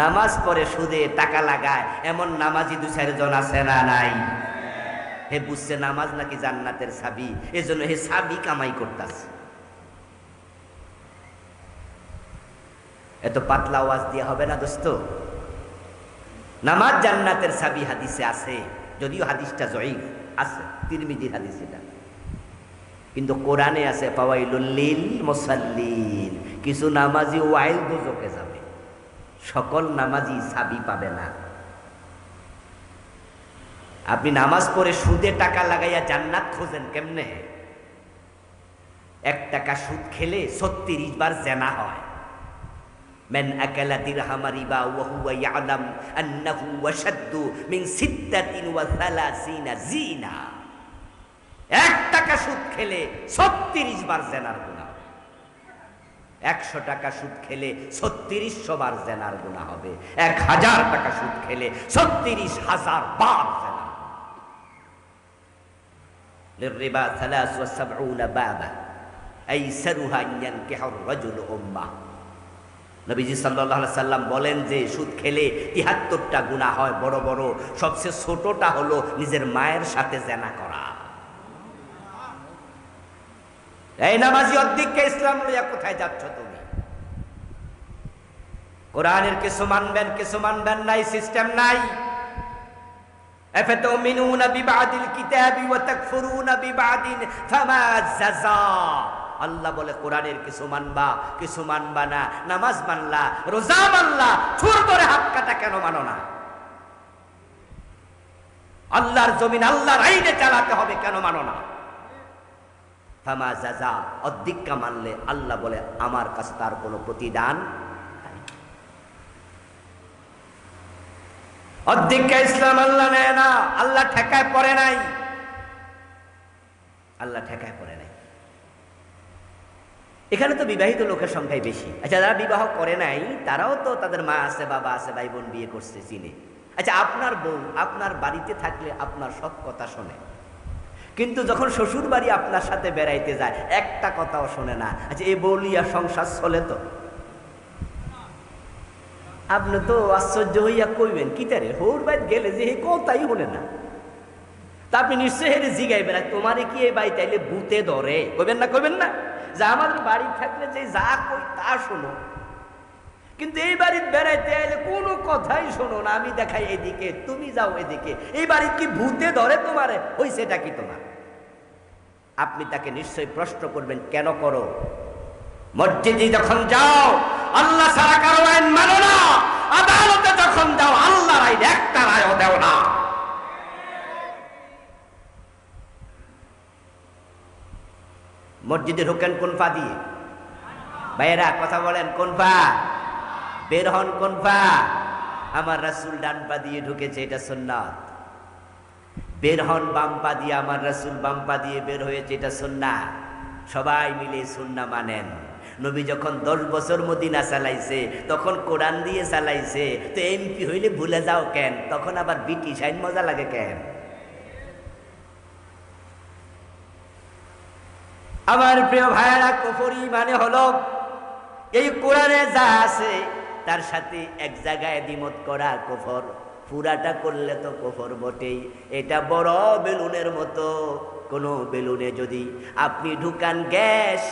নামাজ পড়ে সুদে টাকা লাগায়, এমন নামাজি দু চারজন আছে না নাই? হে বুঝছে নামাজ নাকি জান্নাতের সাবি? এজন্য হে সাবি কামাই করতেছে। এত পাতলা আওয়াজ দিয়ে হবে না দোস্ত? নামাজ জান্নাতের সাবি হাদিসে আছে, যদিও হাদিসটা জয়ীফ, আছে, তিরমিজির হাদিস এটা। কিন্তু কোরআনে আছে পাওয়াইলুল্লিল মুসাল্লিন, কিছু নামাজি ওয়াইল দুজকে যাবে। সকল নামাজি সাবি পাবে না আপনি নামাজ পড়ে সুদে টাকা লাগাইয়া জান্নাত খোঁজেন কেমনে এক টাকা সুদ খেলে ছত্রিশ বার জেনা হয় من أكل درهم ربا وهو يعلم أنه وشد من ستة وثلاثين زينة এক টাকা সুদ খেলে ছত্রিশ বার জেনার গুণা একশো টাকা সুদ খেলে ছত্রিশশো বার জেনার গুণা হবে এক হাজার টাকা সুদ খেলে ছত্রিশ হাজার বার জেনা للربا ثلاث وسبعون بابا أيسرها أن ينكح الرجل أمه নবীজি সাল্লাহ সাল্লাম বলেন যে সুদ খেলে তিহাত্তরটা গুণা হয় বড় বড় সবচেয়ে ছোটটা হলো নিজের মায়ের সাথে জেনা করা এই নামাজি অর্ধেককে ইসলাম লইয়া কোথায় যাচ্ছ তুমি কোরআনের কিছু মানবেন কিছু মানবেন নাই সিস্টেম নাই أفتؤمنون ببعض الكتاب وتكفرون ببعض فما الجزاء আল্লাহ বলে কোরআনের কিছু মানবা কিছু মানবা না নামাজ মানলা রোজা মানলা চুর করে হাত কাটা কেন মানো না আল্লাহর জমিন আল্লাহর আইনে চালাতে হবে কেন মানো না ফামা জাজা অধিকা মানলে আল্লাহ বলে, আমার কাছে তার কোনো প্রতিদান নাই। ইসলাম আল্লাহ নেয় না, আল্লাহ ঠেকায় পড়ে নাই। আল্লাহ ঠেকায় পড়ে নাই। এখানে তো বিবাহিত লোকের সংখ্যাই বেশি। আচ্ছা যারা বিবাহ করে নাই, তারাও তো তাদের মা আছে, বাবা আছে, ভাই বোন বিয়ে করছে, চিনে। আচ্ছা আপনার বউ, আপনার বাড়িতে থাকলে আপনার সব কথা শোনে। কিন্তু যখন শ্বশুর বাড়ি আপনার সাথে বেড়াইতে যায়, একটা কথাও শোনে না আচ্ছা এ বলিয়া সংসার চলে তো। আপনি তো আশ্চর্য হইয়া কইবেন, কি তারে হৌর বাইত গেলে যে কথাই হলে না? তা আপনি নিশ্চয়ই হেরে জিগাইবেন তোমারে কি এই বাড়ি তাইলে বুতে ধরে? কইবেন না কইবেন না? যে আমাদের বাড়ি থাকলে যে যা কই তা শোনো। কিন্তু এই বাড়ির বেড়াইতে আইলে কোনো কথাই শোনো না। আমি দেখাই এদিকে, তুমি যাও এদিকে। এই বাড়ি কি ভূতে ধরে তোমারে? ওই সেটা কি তোমার? আপনি তাকে নিশ্চয়ই প্রশ্ন করবেন, কেন করো? মসজিদে যখন যাও, আল্লাহ সারা কারও আইন মানো না। আদালতে যখন যাও, আল্লাহর আইন একটা রায়ও দেও না। মসজিদে ঢোকেন কোন পা দিয়ে? ভাইয়েরা, কথা বলেন, কোন পা? বের হন কোন পা আমার রাসুল ডান পা দিয়ে ঢুকেছে, এটা সুন্নাত। বের হন বাম পা দিয়ে, আমার রাসুল বাম পা দিয়ে বের হয়েছে, এটা সুন্না সবাই মিলে সুন্না মানেন। নবী যখন দশ বছর মদিনা চালাইছে, তখন কোরআন দিয়ে চালাইছে, তো এমপি হইলে ভুলে যাও কেন? তখন আবার ব্রিটিশ আইন মজা লাগে কেন? আমার প্রিয় ভাইয়েরা, কুফরি মানে হলো এই কোরআনে যা আছে তার সাথে এক জায়গায় দ্বিমত করা কোফর। পুরাটা করলে তো কোফর বটেই। এটা বড় বেলুনের মতো। কোনো বেলুনে যদি আপনি ঢুকান গ্যাস,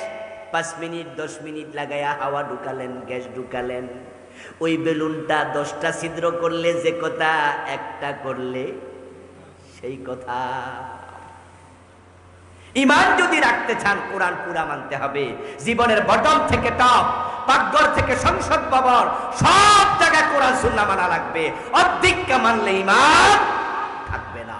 পাঁচ মিনিট, দশ মিনিট লাগাইয়া হাওয়া ঢুকালেন, গ্যাস ঢুকালেন। ওই বেলুনটা দশটা ছিদ্র করলে যে কথা, একটা করলে সেই কথা। ইমান যদি রাখতে চান, কোরআন পুরা মানতে হবে। জীবনের বটম থেকে টপ, পাকঘর থেকে সংসদ ভবন, সব জায়গায় কোরআন সুন্না মানা লাগবে। অর্ধেককে মানলে ইমান থাকবে না।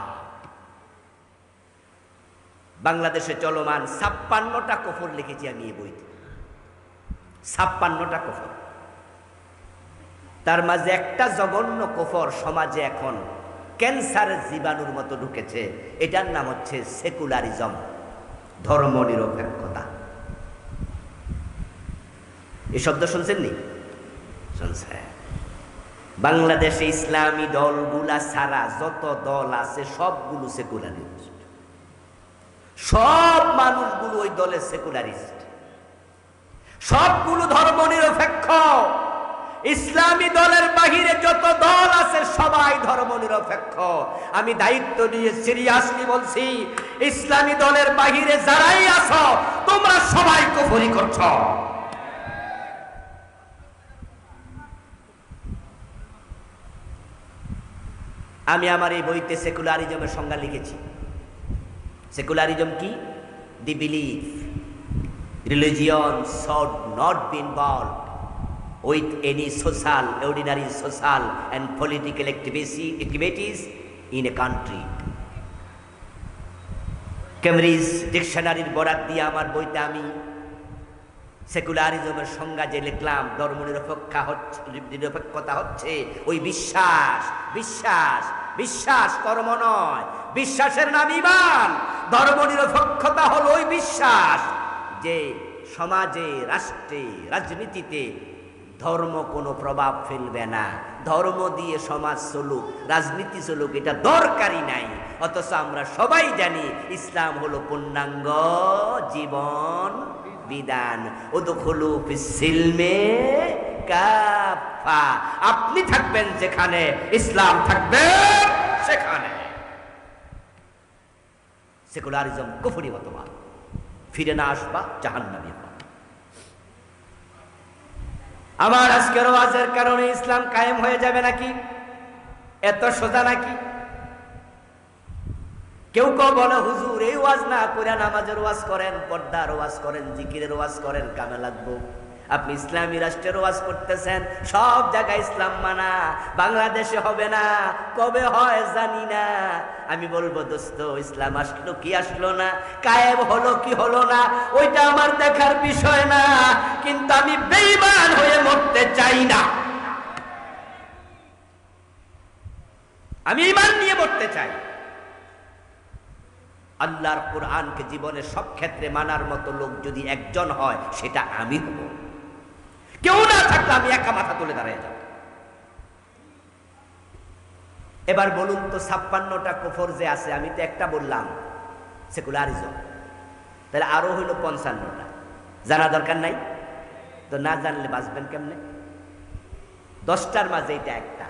বাংলাদেশে চলমান ছাপ্পান্নটা কফর লিখেছি আমি এই বইতে। ছাপ্পান্নটা কফর। তার মাঝে একটা জঘন্য কফর সমাজে এখন ক্যান্সারের জীবাণুর মতো ঢুকেছে। এটার নাম হচ্ছে সেকুলারিজম। ধর্ম নিরপেক্ষতা এই শব্দ শুনছেন নি শুনছেন বাংলাদেশে ইসলামী দলগুলা ছাড়া যত দল আছে, সবগুলো সেকুলারিস্ট। সব মানুষগুলো ওই দলের সেকুলারিস্ট। সবগুলো ধর্ম নিরপেক্ষ ইসলামী দলের বাহিরে ধর্মনিরপেক্ষ আমি দায়িত্ব নিয়ে সিরিয়াসলি বলছি, ইসলামী দলের বাহিরে যারাই আছো, তোমরা সবাই কুফরি করছ। আমি আমার এই বইতে সেকুলারিজমের সংজ্ঞা লিখেছি। সেকুলারিজম কি? The believe religion should not be involve. With any social, ordinary social and political activities in a country. Cambridge ডিকশনারির বরাত দিয়ে আমার বইতে আমি সেকুলারিজমের সংজ্ঞা যে লিখলাম ধর্ম নিরপেক্ষা হচ্ছে নিরপেক্ষতা হচ্ছে ওই বিশ্বাস বিশ্বাস বিশ্বাস কর্ম নয় বিশ্বাসের নাম ইমান ধর্ম নিরপেক্ষতা হলো ওই বিশ্বাস যে সমাজে রাষ্ট্রে রাজনীতিতে ধর্ম কোনো প্রভাব ফেলবে না। ধর্ম দিয়ে সমাজ চলুক, রাজনীতি চলুক, এটা দরকারই নাই। অথচ আমরা সবাই জানি ইসলাম হলো পূর্ণাঙ্গ জীবন বিধান। ও ওদখলু ফিসিলমে কাফা আপনি থাকবেন যেখানে, ইসলাম থাকবে সেখানে। সেকুলারিজম কুফুরি মতবাদ ফিরে না আসবা জাহান্নামী। আমার আজকের ওয়াজের কারণে ইসলাম কায়েম হয়ে যাবে নাকি? এত সোজা নাকি? কেউ কেউ বলে, হুজুর, এই ওয়াজ না করে নামাজের ওয়াজ করেন, পর্দার ওয়াজ করেন, জিকিরের ওয়াজ করেন, কামে লাগবো। আপনি ইসলামী রাষ্ট্রের ওয়াজ করতেছেন, সব জায়গায় ইসলাম মানা, বাংলাদেশে হবে না, কবে হয় জানি না। আমি বলব, দোস্ত, ইসলাম আসলো কি আসলো না কায়েব হলো কি হলো না, ওইটা আমার দেখার বিষয় না, কিন্তু আমি বেইমান হয়ে মরতে চাই না। আমি ইমান নিয়ে মরতে চাই। আল্লাহর কোরআনকে জীবনের সব ক্ষেত্রে মানার মতো লোক যদি একজন হয়, সেটা আমি হব। কেউ না থাকলে আমি একা মাথা তুলে দাঁড়িয়ে যাব। এবার বলুন তো ছাপ্পান্নটা কুফর যে আছে, আমি তো একটা বললাম সেকুলারিজম তাহলে আরও হইল পঞ্চান্নটা। জানা দরকার নাই? তো না জানলে বাঁচবেন কেমনে? দশটার মাঝে এটা একটা।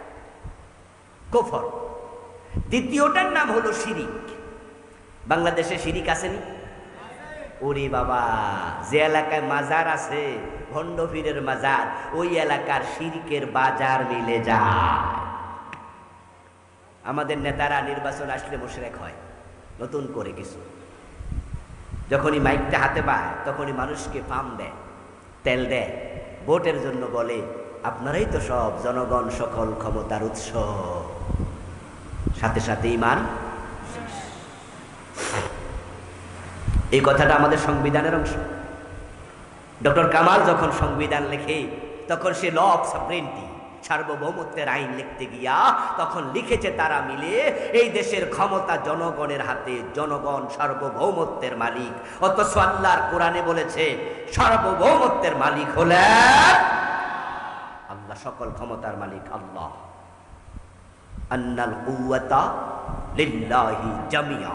কুফর। দ্বিতীয়টার নাম হলো শিরিক। বাংলাদেশে শিরিক আসেনি ওরে বাবা, যে এলাকায় মাজার আছে ভণ্ডফিরের মাজার, ওই এলাকার শিরিকের বাজার মিলে যায়। আমাদের নেতারা নির্বাচন আসলে মোশরেক হয়, নতুন করে কিছু। যখনই মাইকটা হাতে পায়, তখনই মানুষকে পাম দেয়, তেল দেয়, ভোটের জন্য বলে, আপনারাই তো সব জনগণ সকল ক্ষমতার উৎস। সাথে সাথে ইমান এই কথাটা আমাদের সংবিধানের অংশ। ডক্টর কামাল যখন সংবিধান লেখে, তখন সে ল অফ সাবরেন্টি সার্বভৌমত্বের আইন লিখতে গিয়া তখন লিখেছে তারা মিলে, এই দেশের ক্ষমতা জনগণের হাতে, জনগণ সার্বভৌমত্বের মালিক। অথচ আল্লাহর কোরআনে বলেছে, সার্বভৌমত্বের মালিক হলেন আল্লাহ সকল ক্ষমতার মালিক আল্লাহ। আন্নাল কুওয়াতা লিল্লাহি জামিয়া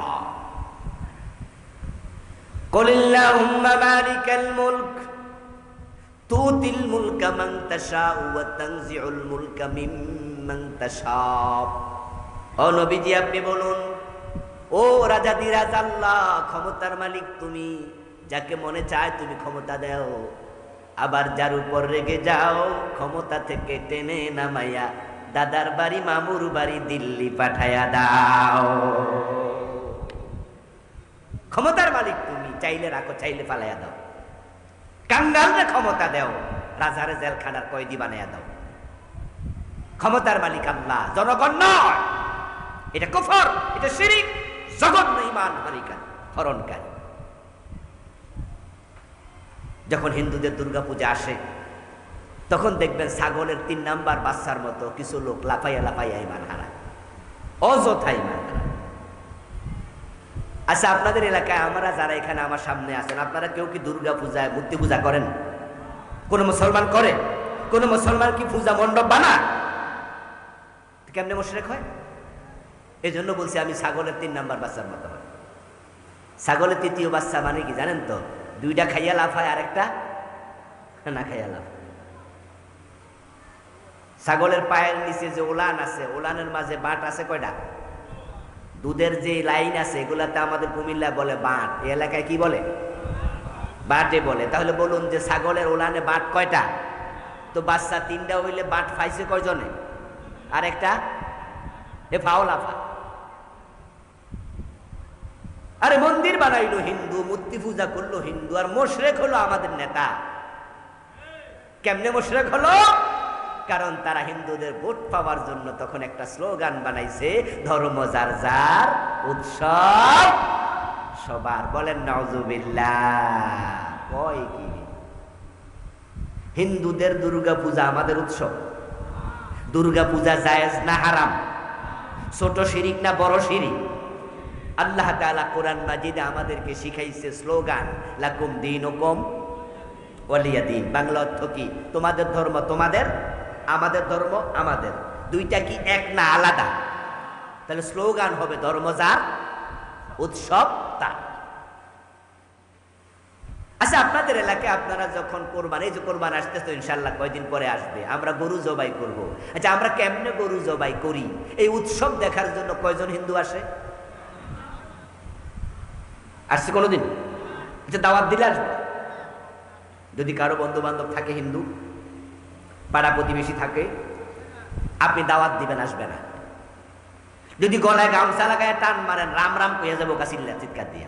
قل اللهم مالك الملك تؤتي الملك من تشاء وتنزع الملك ممن تشاء ও নবীজি আপনি বলুন ও রাজা দিরাজ আল্লাহ ক্ষমতার মালিক তুমি যাকে মনে চায় তুমি ক্ষমতা দাও আবার যার উপর রেগে যাও ক্ষমতা থেকে টেনে নামাইয়া দাদার বাড়ি মামুর বাড়ি দিল্লি পাঠাইয়া দাও ক্ষমতার মালিক তুমি, চাইলে রাখো, চাইলে পালাইয়া দাও। কাঙ্গালরে ক্ষমতা দেও, রাজারে জেলখানার কয়েদি বানাইয়া দাও। ক্ষমতার মালিক আল্লাহ, জনগণ নয়। এটা কুফর, এটা শিরিক, জঘন্য ইমান হরিকার, হরণকারী। যখন হিন্দুদের দুর্গা পূজা আসে, তখন দেখবেন ছাগলের তিন নাম্বার বাচ্চার মতো কিছু লোক লাফাইয়া লাফাইয়া ইমান হারায়। অযথা ইমান আচ্ছা আপনাদের এলাকায় আমরা যারা এখানে আমার সামনে আছেন, আপনারা কেউ কি দুর্গা পূজায়, মূর্তি পূজা করেন? কোন মুসলমান করে? কোন মুসলমান কি পূজা মণ্ডপ বানা কেমনে মোশরেক হয়? এই জন্য বলছি, আমি ছাগলের তিন নাম্বার বাচ্চার মতো হয় ছাগলের তৃতীয় বাচ্চা মানে কি জানেন তো? দুইটা খাইয়া লাভ হয়, আরেকটা না খাইয়া লাভ ছাগলের পায়ের নিচে যে ওলান আছে, ওলানের মাঝে বাট আছে কয়টা? দুধের যে লাইন আছে, এগুলাতে আমাদের কুমিল্লা বলে বাট। এই এলাকায় কি বলে? বাটে বলে। তাহলে বলুন যে ছাগলের ওলানে বাট কয়টা? তো বাচ্চা তিনটা হইলে বাট ফাইছে কয়জনে? আর একটা? এ ফাওলাফা আরে মন্দির বানাইলো হিন্দু, মূর্তি পূজা করল হিন্দু, আর মোশরেক হলো আমাদের নেতা। কেমনে মোশরেক হলো? কারণ তারা হিন্দুদের ভোট পাওয়ার জন্য তখন একটা স্লোগান বানাইছে, ধর্ম যার যার, উৎসব সবার। বলেন নজুবিল্লাহ কয় কি? হিন্দুদের দুর্গা পূজা আমাদের উৎসব। দুর্গা পূজা জায়েজ না হারাম? ছোট শিরিক না বড় শিরিক? আল্লাহ তাআলা কোরআন মাজিদে আমাদেরকে শিখাইছে স্লোগান, লাকুম দিন ওকম ওয়ালিয়া দিন। বাংলা অর্থ কি? তোমাদের ধর্ম তোমাদের আমাদের ধর্ম আমাদের। দুইটা কি এক না আলাদা? তাহলে স্লোগান হবে ধর্ম যার, উৎসব তার। আচ্ছা আপনাদের এলাকায় আপনারা যখন কোরবান, এই যে কোরবান আসতেছে ইনশাল্লাহ কয়দিন পরে আসবে? আমরা গরু জবাই করব। আচ্ছা আমরা কেমনে গরু জবাই করি? এই উৎসব দেখার জন্য কয়জন হিন্দু আসে? আসছে কোনোদিন? আচ্ছা দাওয়াত দিলে আসবে? যদি কারও বন্ধু বান্ধব থাকে হিন্দু পাড়া প্রতিবেশী থাকে, আপনি দাওয়াত দিবেন, আসবে না। যদি গলায় গামছা লাগায় টান মারেন, রাম রাম কইয়া যাব কাছিল্লা চিৎকার দিয়া।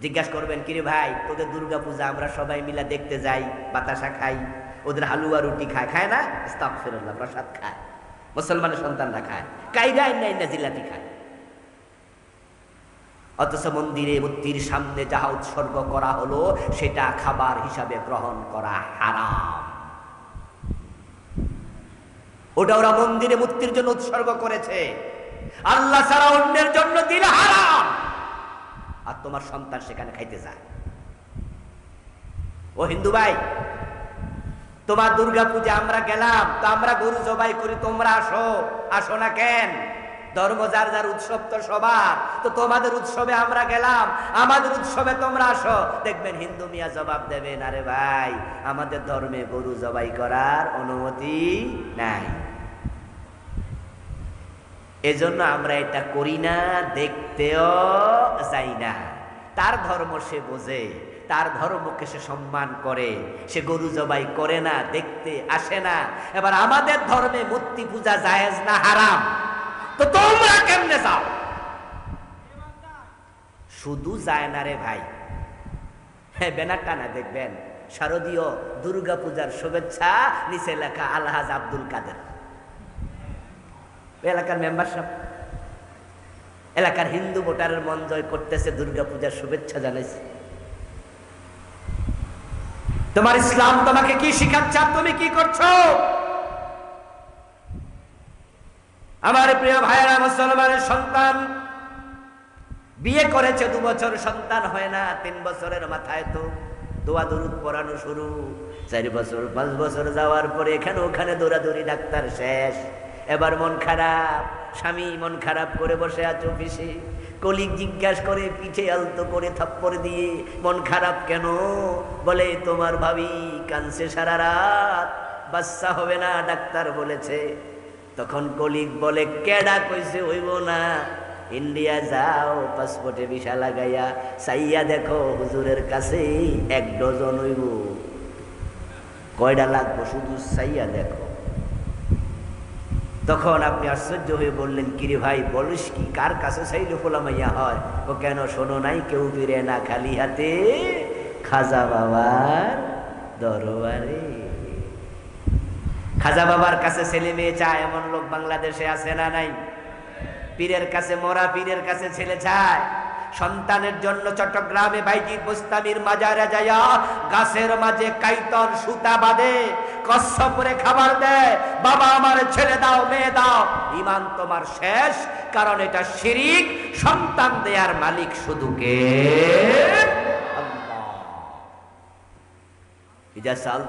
জিজ্ঞাসা করবেন, কিরে ভাই, তোদের দুর্গা পূজা, আমরা সবাই মিলা দেখতে যাই, বাতাসা খাই, ওদের হালুয়া রুটি খায়। খায় না? ইস্তাগফিরুল্লাহ প্রসাদ খায়। মুসলমানের সন্তানরা খায়। কাইরা আইনা আইনা জিলাপি খায়। অথচ মন্দিরে, মূর্তির সামনে যাহা উৎসর্গ করা হলো, সেটা খাবার হিসাবে গ্রহণ করা হারাম। ওটা ওরা মন্দিরে মূর্তির জন্য উৎসর্গ করেছে। আল্লাহ ছাড়া অন্যের জন্য দিল হারাম। আর তোমার সন্তান সেখানে খাইতে যায়। ও হিন্দু ভাই, তোমার দুর্গা পূজা আমরা গেলাম, তো আমরা গরু জবাই করি, তোমরা আসো। আসো না কেন? ধর্ম যার যার উৎসব তো সবার। তো তোমাদের উৎসবে আমরা গেলাম, আমাদের উৎসবে তোমরা আসো। দেখবেন হিন্দু মিয়া জবাব দেবেন, আরে ভাই, আমাদের ধর্মে গরু জবাই করার অনুমতি নাই। এজন্য আমরা এটা করি না, দেখতেও যাই না। তার ধর্ম সে বোঝে, তার ধর্মকে সে সম্মান করে, সে গরু জবাই করে না, দেখতে আসে না। এবার আমাদের ধর্মে মূর্তি পূজা জায়েজ না হারাম? তো তোমরা কেমনে যাও? শুধু যায় না রে ভাই। হ্যাঁ ব্যানারটা না দেখবেন। শারদীয় দুর্গা পূজার শুভেচ্ছা, নিচে লেখা আলহাজ আব্দুল কাদের। এলাকার মেম্বারশিপ এলাকার হিন্দু ভোটারের মন জয় করতেছে দুর্গা পূজার শুভেচ্ছা জানাইছে। তোমার ইসলাম তোমাকে কি শিখাচ্ছে তুমি কি করছ? আমার প্রিয় ভাইয়েরা, মুসলমানের সন্তান, বিয়ে করেছে, দু বছর সন্তান হয় না, তিন বছরের মাথায় তো দোয়া দরুদ পড়ানো শুরু। চার বছর, পাঁচ বছর যাওয়ার পরে এখানে ওখানে দৌড়াদৌড়ি, ডাক্তার শেষ। এবার মন খারাপ, স্বামী মন খারাপ করে বসে আছো অফিসে। কলিক জিজ্ঞাসা করে, পিঠে আলতো করে থাপ্পড় দিয়ে, মন খারাপ কেন? বলে, তোমার ভাবি কানছে সারা রাত, বাচ্চা হবে না, ডাক্তার বলেছে। তখন কলিক বলে, কেডা কইছে হইব না? ইন্ডিয়া যাও, পাসপোর্টে ভিসা লাগাইয়া, চাইয়া দেখো হুজুরের কাছে এক ডজন হইব। কয়টা লাগবো? শুধু চাইয়া দেখো। তখন আপনি আশ্চর্য হয়ে বললেন, কিরে ভাই, বলিস কি, কার কাছে চাইলে ফোলামাইয়া হয়? ও কেন শোনো নাই, কেউ ফিরে না খালি হাতে, খাজা বাবার দরবারে। খাজা বাবার কাছে ছেলে মেয়ে চায়, এমন লোক বাংলাদেশে আছে না নাই? পীরের কাছে মরা, পীরের কাছে ছেলে চায়। সন্তানের জন্য চট্টগ্রামে বাইজিৎ বুস্তামির মাজারে যায়া গাছের মাঝে কাইতন সুতা বাঁধে কশ্যপরে খাবার দেয়, বাবা আমার ছেলে দাও, মেয়ে দাও। ইমান তোমার শেষ, কারণ এটা শিরিক, সন্তান দেয়ার মালিক শুধু কে?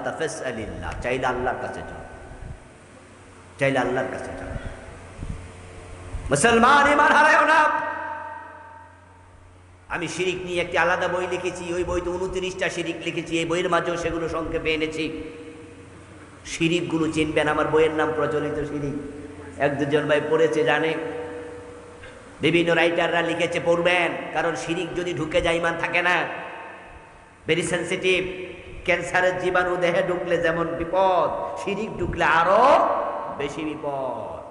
কাছে কাছে মুসলমান, ইমান হারায় না। আমি শিরিক নিয়ে একটি আলাদা বই লিখেছি, ওই বইতে উনত্রিশটা শিরিক লিখেছি, এই বইয়ের মাঝেও সেগুলো সংক্ষেপে এনেছি। শিরিকগুলো চিনবেন, আমার বইয়ের নাম প্রচলিত শিরিক। এক দুজন ভাই পড়েছে জানে। বিভিন্ন রাইটাররা লিখেছে, পড়বেন, কারণ শিরিক যদি ঢুকে যায়, ইমান থাকে না। ভেরি সেন্সিটিভ ক্যান্সারের জীবাণু দেহে ঢুকলে যেমন বিপদ, শিরিক ঢুকলে আরও বেশি বিপদ।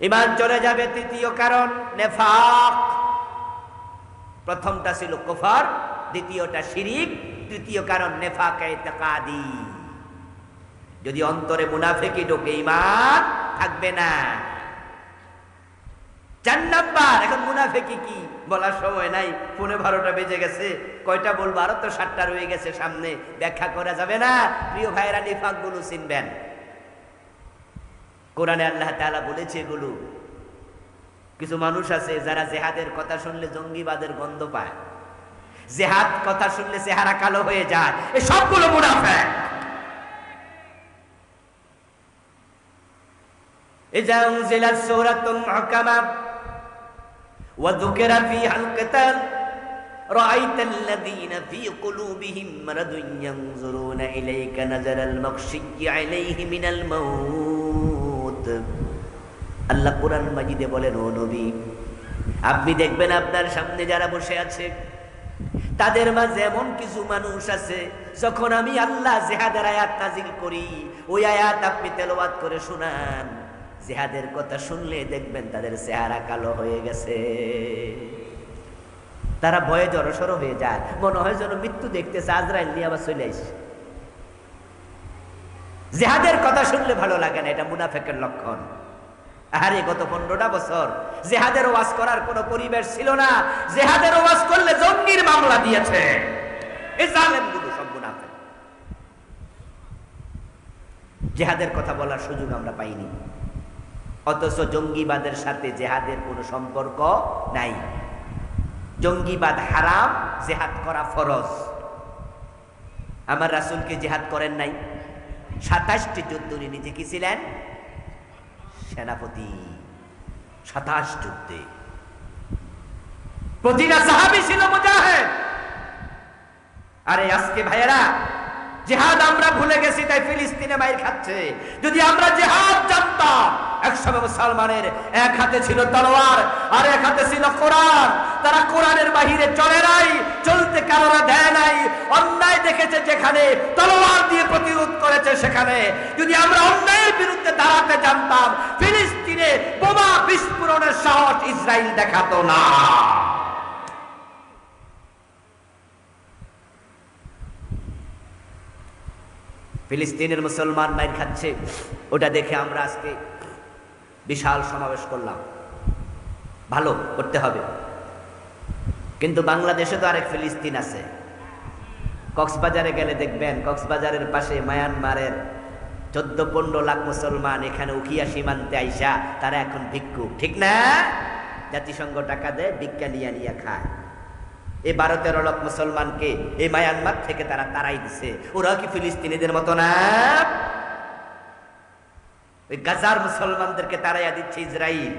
ইমান চলে যাবে, তৃতীয় কারণ, নেফাক। প্রথমটা ছিল কুফর, দ্বিতীয়টা শিরিক, তৃতীয় কারণ নেফাক এতেকাদি যদি অন্তরে মুনাফেকি ঢোকে ইমান থাকবে না। চার নাম্বার, এখন মুনাফেকি কি? বলার সময় নাই পৌনে বারোটা বেজে গেছে। কয়টা বলব? আরও তো সাতটা রয়ে গেছে সামনে। ব্যাখ্যা করা যাবে না। প্রিয় ভাইরা নিফাকগুলো চিনবেন। কোরআনে আল্লাহ তাআলা বলেছে এগুলো। কিছু মানুষ আছে যারা জেহাদের কথা শুনলে জঙ্গিবাদের গন্ধ পায় জেহাদ কথা শুনলে চেহারা কালো হয়ে যায় এই সবগুলো মুনাফেক إذا أنزلت سورة محكمة وذكر فيها القتال رأيت الذين في قلوبهم مرض ينظرون إليك نظر المغشي عليه من الموت আল্লাহ কোরআন মাজিদে বলেন, ও নবী, আপনি দেখবেন আপনার সামনে যারা বসে আছে, তাদের মাঝে এমন কিছু মানুষ আছে, যখন আমি আল্লাহ জেহাদের আয়াত নাজিল করি, ওই আয়াত আপনি তেলাওয়াত করে শোনান, জেহাদের কথা শুনলে দেখবেন তাদের চেহারা কালো হয়ে গেছে। তারা ভয়ে জড়সড় হয়ে যায়, মনে হয় যেন মৃত্যু দেখতেছে, আজরাইল নিয়ে আবার চলে আসে জেহাদের কথা শুনলে ভালো লাগে না, এটা মুনাফেকের লক্ষণ। আরে, গত পনেরোটা বছর জেহাদের ওয়াজ করার কোনো পরিবেশ ছিল না। জেহাদের ওয়াজ করলে জঙ্গির মামলা দিয়েছে। জেহাদের কথা বলার সুযোগ আমরা পাইনি। অথচ জঙ্গিবাদের সাথে জেহাদের কোনো সম্পর্ক নাই। জঙ্গিবাদ হারাম, জেহাদ করা ফরজ। আমার রাসুলকে জেহাদ করেন নাই। সাতাশটি যুদ্ধ উনি নিজে কি ছিলেন? সেনাপতি সাতাশ যুদ্ধে। প্রতিটা সাহাবি ছিল মুজাহেদ। আরে আজকে ভাইয়েরা, জেহাদ আমরা ভুলে গেছি, তাই ফিলিস্তিনে মাইর খাচ্ছে। যদি আমরা জেহাদ জানতাম, একসময় মুসলমানের এক হাতে ছিল তলোয়ার, আর এক হাতে ছিল কোরআন। তারা কোরআনের বাহিরে চলে নাই, চলতে কারোরা দেয় নাই। অন্যায় দেখেছে যেখানে, তলোয়ার দিয়ে প্রতিরোধ করেছে সেখানে। যদি আমরা অন্যায়ের বিরুদ্ধে দাঁড়াতে জানতাম, ফিলিস্তিনে বোমা বিস্ফোরণের সাহস ইসরায়েল দেখাতো না। ফিলিস্তিনের মুসলমান মাইর খাচ্ছে, ওটা দেখে আমরা আজকে বিশাল সমাবেশ করলাম। ভালো, করতে হবে। কিন্তু বাংলাদেশে তো আরেক ফিলিস্তিন আছে। কক্সবাজারে গেলে দেখবেন, কক্সবাজারের পাশে মায়ানমারের চোদ্দ পনেরো লাখ মুসলমান এখানে উখিয়া সীমান্তে আইসা, তারা এখন ভিক্ষুক, ঠিক না? জাতিসংঘ টাকা দেয়, ভিক্ষা নিয়ে খায়। এই বারো তেরো লাখ মুসলমানকে এই মায়ানমার থেকে তারা তারাই দিছে। ওরা কি ফিলিস্তিনিদের মতো না? ওই গাজার মুসলমানদেরকে তারাইয়া দিচ্ছে ইসরায়েল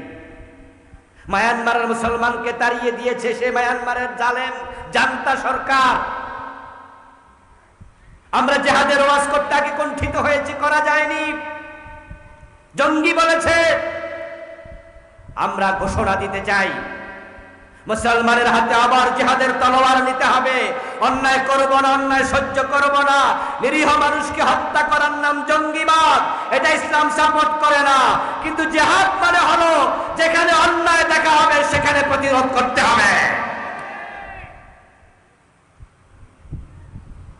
মায়ানমারের মুসলমানকে তাড়িয়ে দিয়েছে সে মায়ানমারের জালেম, জান্তা সরকার। আমরা জেহাদের ওয়াজ করতে আগে কণ্ঠিত হয়েছি, করা যায়নি। জঙ্গি বলেছে, আমরা ঘোষণা দিতে চাই। মুসলমানের হাতে আবার জিহাদের তলোয়ার নিতে হবে। অন্যায় করব না, অন্যায় সহ্য করব না। নিরীহ মানুষকে হত্যা করার নাম জঙ্গিবাদ। এটা ইসলাম সাপোর্ট করে না। কিন্তু জেহাদ মানে হলো যেখানে অন্যায় দেখা হবে, সেখানে প্রতিরোধ করতে হবে।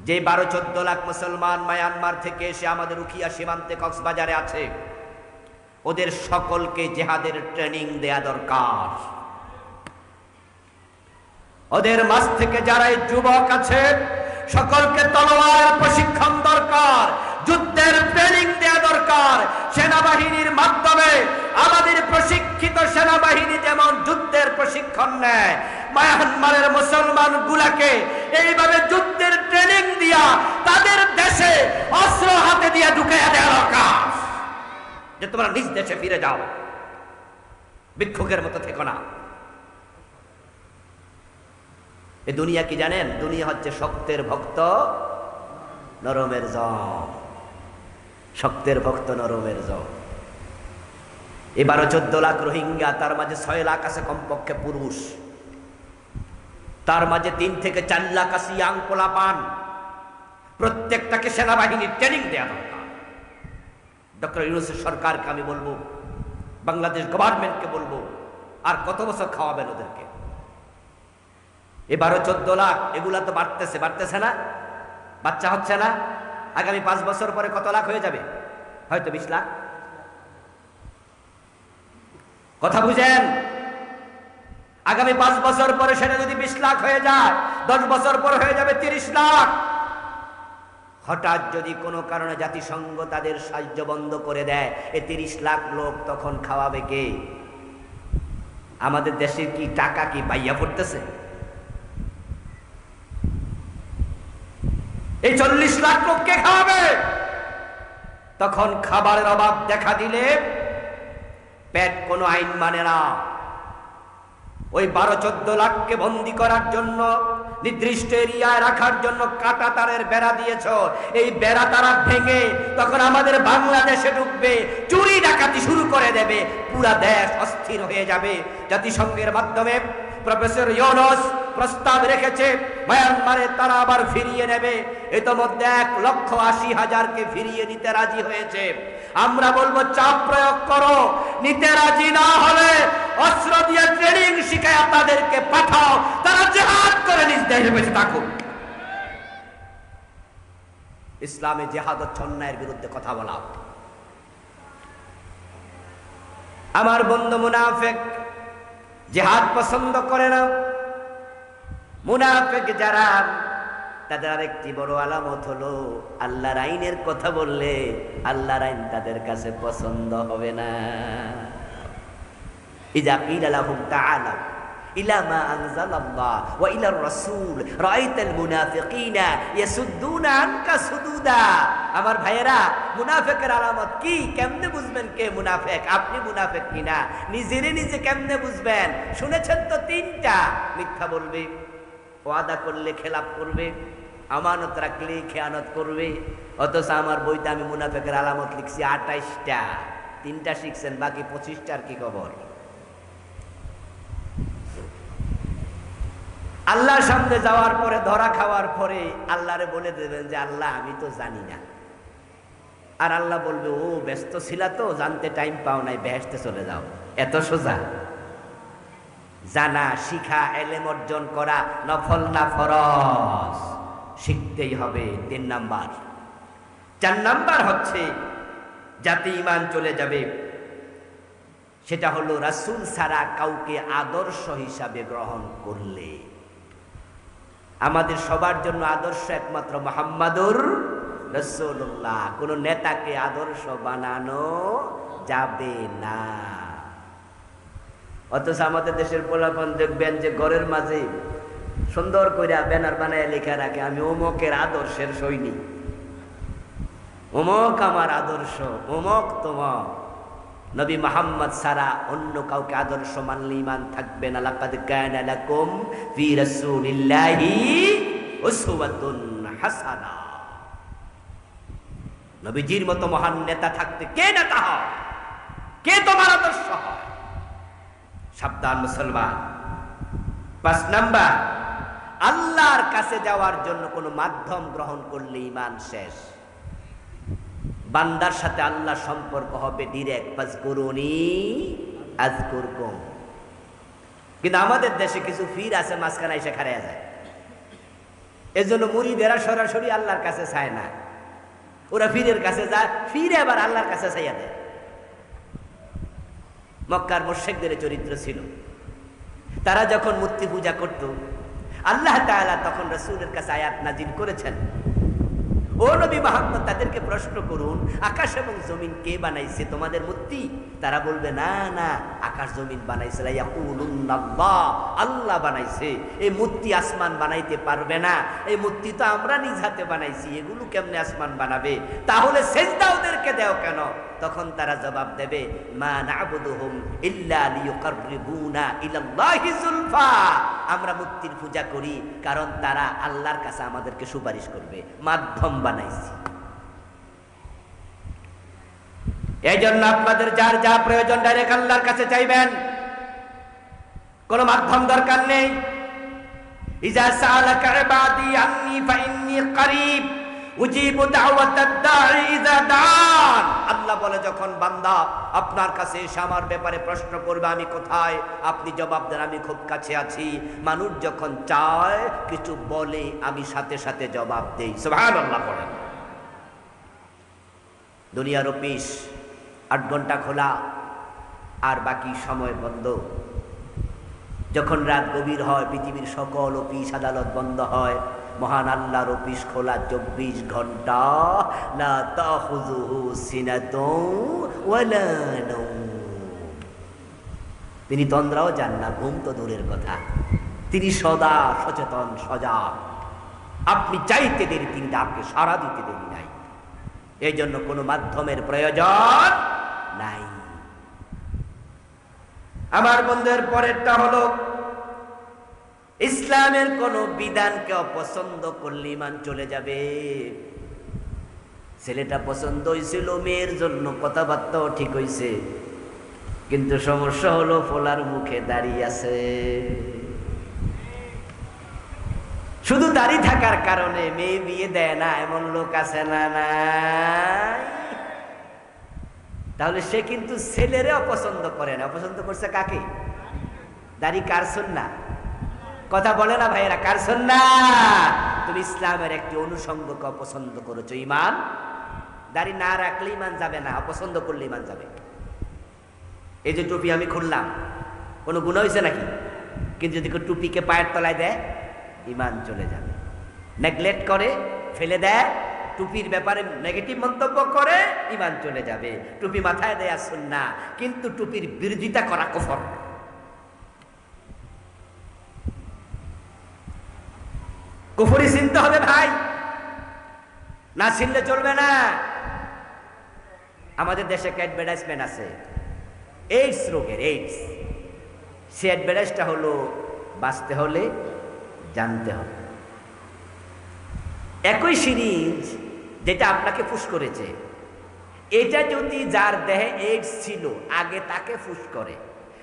যে বারো, চোদ্দ লাখ মুসলমান মায়ানমার থেকে এসে আমাদের উখিয়া সীমান্তে কক্সবাজারে আছে, ওদের সকলকে জেহাদের ট্রেনিং দেয়া দরকার। ওদের মাঝ থেকে যারা এই যুবক আছে, সকলকে তলোয়ার, প্রশিক্ষণ দরকার, যুদ্ধের ট্রেনিং দেওয়া দরকার। সেনাবাহিনীর মাধ্যমে আমাদের প্রশিক্ষিত সেনাবাহিনী যেমন যুদ্ধের প্রশিক্ষণ নেয়, মায়ানমারের মুসলমান গুলাকে এইভাবে যুদ্ধের ট্রেনিং দিয়া তাদের দেশে অস্ত্র হাতে দিয়া ঢুকাইয়া দেওয়া দরকার। যে তোমরা নিজ দেশে ফিরে যাও, ভিক্ষুকের মতো থেকো না। এ দুনিয়া কি জানেন? দুনিয়া হচ্ছে শক্তের ভক্ত, নরমের জম শক্তের ভক্ত, নরমের জ এবারও চোদ্দ লাখ রোহিঙ্গা, তার মাঝে ছয় লাখ আছে কমপক্ষে পুরুষ। তার মাঝে তিন থেকে চার লাখ আছে ইয়াং পান প্রত্যেকটাকে সেনাবাহিনীর ট্রেনিং দেওয়া দরকার। ডক্টর ইউনুসের সরকারকে আমি বলব, বাংলাদেশ গভর্নমেন্টকে বলব, আর কত বছর খাওয়াবেন ওদেরকে? এবারও চোদ্দ লাখ, এগুলা তো বাড়তেছে বাড়তেছে না? বাচ্চা হচ্ছে না? আগামী পাঁচ বছর পরে কত লাখ হয়ে যাবে? হয়তো বিশ লাখ। কথা বুঝেন? আগামী পাঁচ বছর পরে সেটা যদি বিশ লাখ হয়ে যায়, দশ বছর পরে হয়ে যাবে তিরিশ লাখ। হঠাৎ যদি কোনো কারণে জাতিসংঘ তাদের সাহায্য বন্ধ করে দেয়, এ তিরিশ লাখ লোক তখন খাওয়াবে কে? আমাদের দেশের কি টাকা কি পাইয়া পড়তেছে? এই চল্লিশ লাখ লোককে খাওয়াবে। তখন খাবারের অভাব দেখা দিলে পেট কোনো আইন মানে না। ওই বারো চোদ্দ লাখকে বন্দি করার জন্য, নির্দিষ্ট এরিয়ায় রাখার জন্য কাটা তারের বেড়া দিয়েছ। এই বেড়া তারা ভেঙে তখন আমাদের বাংলাদেশে ঢুকবে চুরি ডাকাতি শুরু করে দেবে, পুরা দেশ অস্থির হয়ে যাবে। জাতিসংঘের মাধ্যমে প্রফেসর ইউনুস প্রস্তাব রেখেছে, মায়ানমারে তারা আবার ফিরিয়ে নেবে। ইতোমধ্যে এক লক্ষ আশি হাজারকে ফিরিয়ে নিতে রাজি হয়েছে। আমরা বলব, চাপ প্রয়োগ করো, নিতে রাজি না হলে অস্ত্র দিয়ে ট্রেনিং শিখায় তাদেরকে পাঠাও, তারা জেহাদ করে নিজ দেশে বেঁচে থাকুক। ইসলামে জেহাদ হচ্ছে অন্যায়ের বিরুদ্ধে কথা বলা। আমার বন্ধু মুনাফেক, জেহাদ পছন্দ করে না মুনাফেক যারা, তাদের আরেকটি বড় আলামত হলো, আল্লাহর আইনের কথা বললে আল্লাহর আইন তাদের কাছে পছন্দ হবে না। ইজা কিলা লাহুম তাআলা, ইলা মা আনজালাল্লাহ ওয়া ইলার রাসূল, রাআইতাল মুনাফিকিনা ইয়াসুদ্দুনা আনকা সুদুদা। আমার ভাইয়েরা, মুনাফিকের আলামত কি? কেমনে বুঝবেন কে মুনাফিক? আপনি মুনাফিক কিনা? নিজেরে নিজে কেমনে বুঝবেন? শুনেছেন তো তিনটা? মিথ্যা বলবে। ওয়াদা করলে খেলাপ করবে, আমানত রাখলে খেয়ানত করবে। অথচ আমার বইতে আমি মুনাফেকের আলামত লিখছি আঠাইশটা তিনটা শিখছেন, বাকি পঁচিশটার কি খবর? আল্লাহর সামনে যাওয়ার পরে, ধরা খাওয়ার পরে আল্লাহরে বলে দেবেন যে, আল্লাহ, আমি তো জানি না। আর আল্লাহ বলবে, ও, ব্যস্ত ছিলা তো, জানতে টাইম পাও নাই বেহেসতে চলে যাও। এত সোজা। জানা, শিখা, এলেম অর্জন করা নফল না ফরজ? শিখতেই হবে তিন নাম্বার। চার নাম্বার হচ্ছে জাতি ইমান চলে যাবে, সেটা হলো রাসুল ছাড়া কাউকে আদর্শ হিসাবে গ্রহণ করলে। আমাদের সবার জন্য আদর্শ একমাত্র মোহাম্মদুর রসুল্লাহ কোন নেতাকে আদর্শ বানানো যাবে না। অথচ আমাদের দেশের পোলাপন দেখবেন যে ঘরের মাঝে সুন্দর করে ব্যানার বানায় লেখা রাখে, আমি অমকের আদর্শের সৈনিক। অমক আমার আদর্শ অমক তোমার। নবী মোহাম্মদ সারা অন্য কাউকে আদর্শ মানলে ইমান থাকবে না। লাকাদ কানা লাকুম ফি রাসূলিল্লাহি উসওয়াতুন হাসানা। নবীজির মতো মহান নেতা থাকতে কে নেতা হয়? কে তোমার আদর্শ হয়? সাবধান মুসলমান। পাঁচ নাম্বার, আল্লাহর কাছে যাওয়ার জন্য কোনো মাধ্যম গ্রহণ করলে ইমান শেষ। বান্দার সাথে আল্লাহ সম্পর্ক হবে ডিরেক্ট বাস করুনি আজ করকম কিন্তু আমাদের দেশে কিছু ফির আছে, মাঝখানে এসে খারাইয়া যায়। এজন্য মুড়িদেরা সরাসরি আল্লাহর কাছে চায় না। ওরা ফিরের কাছে যায় ফিরে আবার আল্লাহর কাছে চাইয়া দেয়। মক্কার মোর্শেকদের চরিত্র ছিল। তারা যখন মূর্তি পূজা করত, আল্লাহ তখন রসুলের কাছে আয়াত নাজিল করেছেন। ও নবী মাহমদ তাদেরকে প্রশ্ন করুন, আকাশ এবং জমিন কে বানাইছে? তোমাদের মূর্তি তারা বলবে, না না, আকাশ জমিন বানাইছে। আল্লাহ বানাইছে। এই মূর্তি আসমান বানাইতে পারবে না। এই মূর্তি তো আমরা নিজ হাতে বানাইছি, এগুলো কেমনে আসমান বানাবে? তাহলে সেজদা ওদেরকে দেও কেন? তখন তারা জবাব দেবে, মা নাবুদুহুম ইল্লা লিয়ুকাররিবুনা ইলাল্লাহি আমরা মূর্তির পূজা করি, কারণ তারা আল্লাহর কাছে আমাদেরকে সুপারিশ করবে। মাধ্যম বানাইছি। এই জন্য আপনাদের যার যা প্রয়োজন ডাইরেক্ট আল্লাহর কাছে চাইবেন। কোনো মাধ্যম দরকার নেই। ইজা সালাকা ইবাদি আন্নি ফাইন্নি করিব। আল্লাহ বলে, যখন বান্দা আপনার কাছে এসে আমার ব্যাপারে প্রশ্ন করবে, আমি কোথায়? আপনি জবাব দেন, আমি খুব কাছে আছি। মানুষ যখন চায়, কিছু বলে, আমি সাথে সাথে জবাব দেই। সুবহানাল্লাহ পড়েন দুনিয়ার অফিস, আট ঘণ্টা খোলা, আর বাকি সময় বন্ধ। যখন রাত গভীর হয়, পৃথিবীর সকল অফিস, আদালত বন্ধ হয়। মহান আল্লাহর অফিস খোলা চব্বিশ ঘণ্টা। সিনাতুন তিনি তন্দ্রাও যান না, ঘুম তো দূরের কথা। তিনি সদা সচেতন সজাগ আপনি চাইতে দেরি, তিনি ডাকে সারা দিতে দেরি নাই। এই জন্য কোনো মাধ্যমের প্রয়োজন নাই। আমার বন্ধুদের পরেরটা হলো ইসলামের কোন বিধানকে অপছন্দ করলে ইমান চলে যাবে। ছেলেটা পছন্দ হয়েছিল, মেয়ের জন্য কথাবার্তাও ঠিক হয়েছে। কিন্তু সমস্যা হলো ফোলার মুখে দাঁড়িয়ে আছে। শুধু দাড়ি থাকার কারণে মেয়ে বিয়ে দেয় না, এমন লোক আছে না নাই। তাহলে সে কিন্তু ছেলেরে অপছন্দ করে না। অপছন্দ করছে কাকে? দাড়ি কার না কথা বলে না ভাইয়েরা, কার না তুমি ইসলামের একটি অনুষঙ্গকে অপছন্দ করেছ ইমান দাড়ি না রাখলে ইমান যাবে না, অপছন্দ করলে ইমান যাবে। এই যে টুপি আমি খুললাম, কোনো গুণ হয়েছে নাকি? কিন্তু যদি কেউ টুপিকে পায়ের তলায় দেয়, ইমান চলে যাবে। নেগলেক্ট করে, ফেলে দেয়, টুপির ব্যাপারে নেগেটিভ মন্তব্য করে, ইমান চলে যাবে। টুপি মাথায় দেয়া সুন্না কিন্তু টুপির বিরোধিতা করা কফর। কুফরি চিনতে হবে ভাই। না চিনলে চলবে না। আমাদের দেশে একটা অ্যাডভার্টাইজমেন্ট আছে? এইডস রোগের এইডস সে অ্যাডভার্টাইজটা হলো বাঁচতে হলে জানতে হবে। একই সিরিজ যেটা আপনাকে ফুস করেছে, এটা যদি যার দেহে এইডস ছিল, আগে তাকে ফুস করে,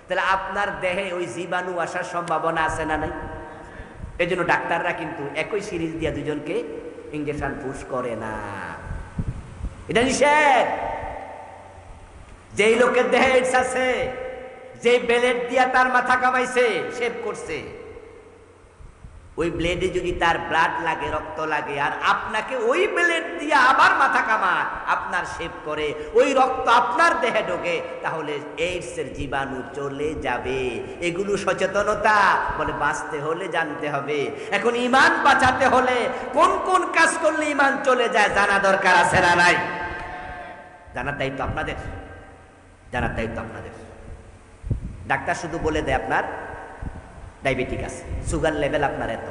তাহলে আপনার দেহে ওই জীবাণু আসার সম্ভাবনা আছে না নাই? এই জন্য ডাক্তাররা কিন্তু একই সিরিজ দিয়ে দুজনকে ইঞ্জেকশন পুশ করে না। এটা নিষেধ। যেই লোকের দেহে এইডস আছে যে বেলেট দিয়া তার মাথা কামাইছে শেভ করছে। ওই ব্লেডে যদি তার ব্লাড লাগে, রক্ত লাগে, আর আপনাকে ওই ব্লেড দিয়ে আবার মাথা কামায়, আপনার শেভ করে, ওই রক্ত আপনার দেহে ঢোকে, তাহলে এইডসের জীবাণু চলে যাবে। এগুলো সচেতনতা, বলে বাঁচতে হলে জানতে হবে। এখন ইমান বাঁচাতে হলে কোন কোন কাজ করলে ইমান চলে যায়, জানা দরকার আছে না নাই? জানার দায়িত্ব আপনাদের। জানার দায়িত্ব আপনাদের। ডাক্তার শুধু বলে দেয় আপনার ডায়াবেটিক আছে সুগার লেভেল আপনার এত।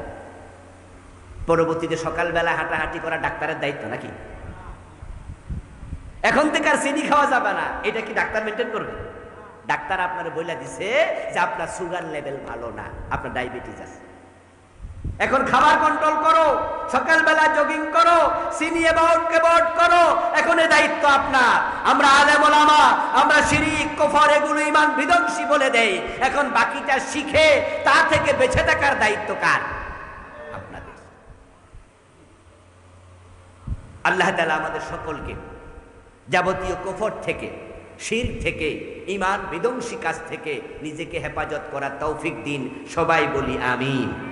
পরবর্তীতে সকালবেলা হাঁটাহাঁটি করা ডাক্তারের দায়িত্ব নাকি? এখন থেকে আর চিনি খাওয়া যাবে না, এটা কি ডাক্তার মেনটেন করবে? ডাক্তার আপনার বইলা দিছে যে আপনার সুগার লেভেল ভালো না, আপনার ডায়াবেটিস আছে। এখন খাবার কন্ট্রোল করো, সকালবেলা জগিং করো চিনি অ্যাবাউট কেবাউট করো, এখন এ দায়িত্ব আপনার। আমরা আলেম ওলামা, আমরা শিরিক, কফর এগুলো ইমান বিধ্বংসী বলে দেই। এখন বাকিটা শিখে, তা থেকে বেঁচে থাকার দায়িত্ব কার? আপনাদের। আল্লাহ তাআলা আমাদের সকলকে যাবতীয় কফর থেকে, শির থেকে, ইমান বিধ্বংসী কাজ থেকে নিজেকে হেফাজত করার তৌফিক দিন। সবাই বলি আমিন।